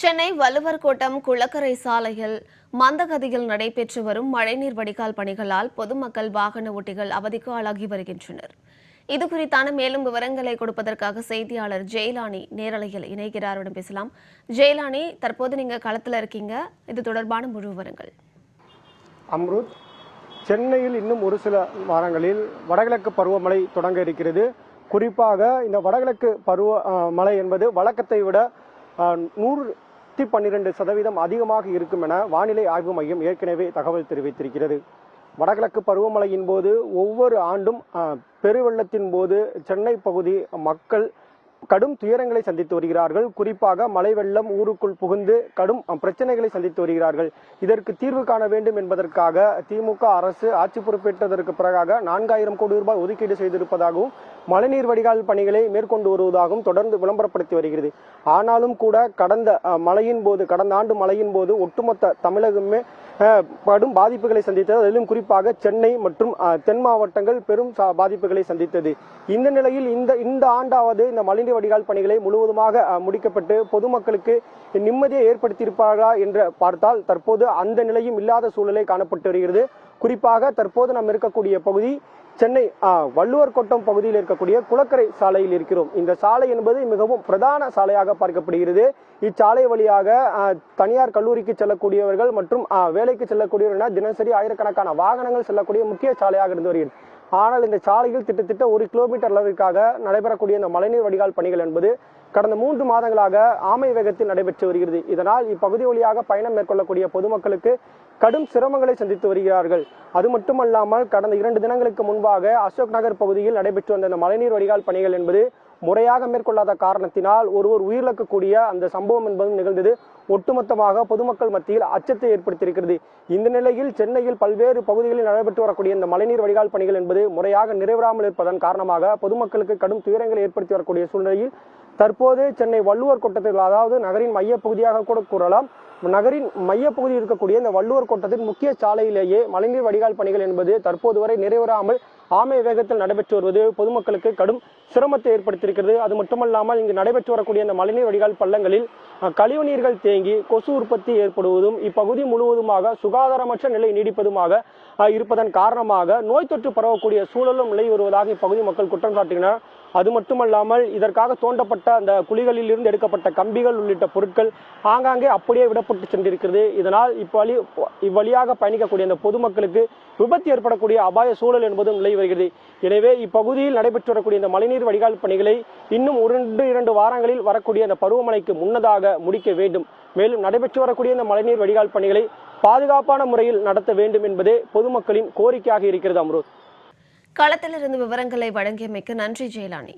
சென்னை வள்ளுவர் கோட்டம் குளக்கரை சாலையில் மந்தகதியில் நடைபெற்று வரும் மழைநீர் வடிகால் பணிகளால் பொதுமக்கள் வாகன ஓட்டிகள் அவதிக்கு ஆளாகி வருகின்றனர். இது குறித்தான மேலும் விவரங்களை கொடுப்பதற்காக செய்தியாளர் ஜெயலானி நேரலையில் இணைகிறாருடன் பேசலாம். ஜெயலானி தற்போது நீங்க களத்தில் இருக்கீங்க. இது தொடர்பான முழு விவரங்கள். அம்ருத் சென்னையில் இன்னும் ஒரு சில வாரங்களில் வடகிழக்கு பருவமழை தொடங்க இருக்கிறது. குறிப்பாக இந்த வடகிழக்கு பருவ மழை என்பது வழக்கத்தை விட நூறு பத்து பன்னிரெண்டு சதவீதம் அதிகமாக இருக்கும் என வானிலை ஆய்வு மையம் ஏற்கனவே தகவல் தெரிவித்திருக்கிறது. வடகிழக்கு பருவமழையின் போது ஒவ்வொரு ஆண்டும் பெருவெள்ளத்தின் போது சென்னை பகுதி மக்கள் கடும் துயரங்களை சந்தித்து வருகிறார்கள். குறிப்பாக மழை வெள்ளம் ஊருக்குள் புகுந்து கடும் பிரச்சனைகளை சந்தித்து வருகிறார்கள். இதற்கு தீர்வு காண வேண்டும் என்பதற்காக திமுக அரசு ஆட்சி பொறுப்பேற்றதற்கு பிறகாக நான்காயிரம் கோடி ரூபாய் ஒதுக்கீடு செய்திருப்பதாகவும் மழைநீர் வடிகால் பணிகளை மேற்கொண்டு வருவதாகவும் தொடர்ந்து விளம்பரப்படுத்தி வருகிறது. ஆனாலும் கூட கடந்த மழையின் போது கடந்த ஆண்டு மழையின் போது ஒட்டுமொத்த தமிழகமே படும் பாதிப்புகளை சந்தித்தது. அதிலும் குறிப்பாக சென்னை மற்றும் தென் மாவட்டங்கள் பெரும் சா- பாதிப்புகளை சந்தித்தது. இந்த நிலையில் இந்த இந்த ஆண்டாவது இந்த மழைநீர் வடிகால் பணிகளை முழுவதுமாக முடிக்கப்பட்டு பொதுமக்களுக்கு நிம்மதியை ஏற்படுத்தியிருப்பார்களா என்று பார்த்தால் தற்போது அந்த நிலையும் இல்லாத சூழ்நிலை காணப்பட்டு வருகிறது. குறிப்பாக தற்போது நாம் இருக்கக்கூடிய பகுதி சென்னை வள்ளுவர் கோட்டம் பகுதியில் இருக்கக்கூடிய குளக்கரை சாலையில் இருக்கிறோம். இந்த சாலை என்பது மிகவும் பிரதான சாலையாக பார்க்கப்படுகிறது. இச்சாலை வழியாக தனியார் கல்லூரிக்கு செல்லக்கூடியவர்கள் மற்றும் வேலைக்கு செல்லக்கூடியவர்கள் தினசரி ஆயிரக்கணக்கான வாகனங்கள் செல்லக்கூடிய முக்கிய சாலையாக இருந்து வருகிறது. ஆனால் இந்த சாலையில் திட்டத்திட்ட ஒரு கிலோமீட்டர் அளவிற்காக நடைபெறக்கூடிய இந்த மழைநீர் வடிகால் பணிகள் என்பது கடந்த மூன்று மாதங்களாக ஆமை வேகத்தில் நடைபெற்று வருகிறது. இதனால் இப்பகுதி வழியாக பயணம் மேற்கொள்ளக்கூடிய பொதுமக்களுக்கு கடும் சிரமங்களை சந்தித்து வருகிறார்கள். அது மட்டுமல்லாமல் கடந்த இரண்டு தினங்களுக்கு முன்பாக அசோக் நகர் பகுதியில் நடைபெற்று வந்த இந்த மழைநீர் வடிகால் பணிகள் என்பது முறையாக மேற்கொள்ளாத காரணத்தினால் ஒருவர் உயிரிழக்கக்கூடிய அந்த சம்பவம் என்பதும் நிகழ்ந்தது. ஒட்டுமொத்தமாக பொதுமக்கள் மத்தியில் அச்சத்தை ஏற்படுத்தியிருக்கிறது. இந்த நிலையில் சென்னையில் பல்வேறு பகுதிகளில் நடைபெற்று வரக்கூடிய இந்த மழைநீர் வடிகால் பணிகள் என்பது முறையாக நிறைவேறாமல் இருப்பதன் காரணமாக பொதுமக்களுக்கு கடும் துயரங்களை ஏற்படுத்தி வரக்கூடிய சூழ்நிலையில் தற்போது சென்னை வள்ளுவர் கோட்டத்தில் அதாவது நகரின் மையப்பகுதியாக கூட கூறலாம் நகரின் மையப்பகுதியில் இருக்கக்கூடிய இந்த வள்ளுவர் கோட்டத்தின் முக்கிய சாலையிலேயே மழைநீர் வடிகால் பணிகள் என்பது தற்போது வரை நிறைவேறாமல் ஆமை வேகத்தில் நடைபெற்று வருவது பொதுமக்களுக்கு கடும் சிரமத்தை ஏற்படுத்தியிருக்கிறது. அது மட்டுமல்லாமல் இங்கு நடைபெற்று வரக்கூடிய இந்த மழைநீர் வடிகால் பள்ளங்களில் கழிவுநீர்கள் தேங்கி கொசு உற்பத்தி ஏற்படுவதும் இப்பகுதி முழுவதுமாக சுகாதாரமற்ற நிலை நீடிப்பதுமாக இருப்பதன் காரணமாக நோய் தொற்று பரவக்கூடிய சூழலும் நிலை வருவதாக இப்பகுதி மக்கள் குற்றம் சாட்டுகின்றனர் அது மட்டுமல்லாமல் இதற்காக தோண்டப்பட்ட அந்த குழிகளில் இருந்து எடுக்கப்பட்ட கம்பிகள் உள்ளிட்ட பொருட்கள் ஆங்காங்கே அப்படியே விடப்பட்டு சென்றிருக்கிறது. இதனால் இவ்வழி இவ்வழியாக பயணிக்கக்கூடிய அந்த பொதுமக்களுக்கு விபத்து ஏற்படக்கூடிய அபாய சூழல் என்பதும் நிலை வருகிறது. எனவே இப்பகுதியில் நடைபெற்று வரக்கூடிய இந்த மழைநீர் வடிகால் பணிகளை இன்னும் இரண்டு இரண்டு வாரங்களில் வரக்கூடிய அந்த பருவமழைக்கு முன்னதாக முடிக்க வேண்டும். மேலும் நடைபெற்று வரக்கூடிய இந்த மழைநீர் வடிகால் பணிகளை பாதுகாப்பான முறையில் நடத்த வேண்டும் என்பதே பொதுமக்களின் கோரிக்கையாக இருக்கிறது அம்ருத் களத்திலிருந்து விவரங்களை வழங்கியமைக்கு நன்றி ஜெயலானி.